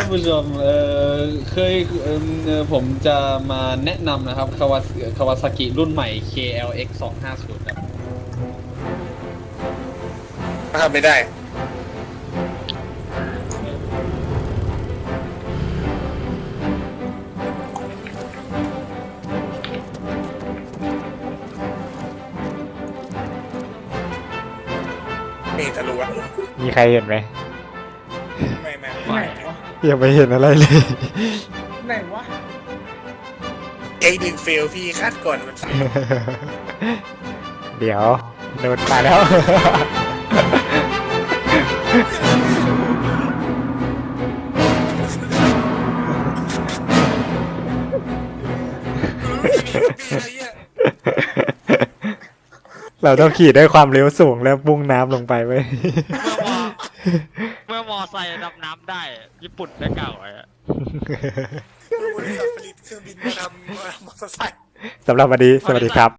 ท่านผู้ชมเออเคยเอิ่มเอ่อผมจะมาแนะนำนะครับคาวาคาวาซากิรุ่นใหม่ KLX 250ครับทำไม่ได้ นี่ทะลุอะมีใครเห็นไหมไม่ไม่ไหนไม่ วะยังไม่เห็นอะไรเลย ไหนวะไอ้ดึงเฟลพี่คาดก่อนมันเดี๋ยวโดนมาแล้ว เราต้องขี่ด้วยความเร็วสูงแล้วบุ้งน้ำลงไปไว้ย เมื่อมอไซค์ดำน้ำได้ ญี่ปุ่นได้กล่าวไว้อะบริษัทผลิตเครื่องบินมาทำมอเตอร์ไซค์ สำหรับวันนี้สวัสดีครับ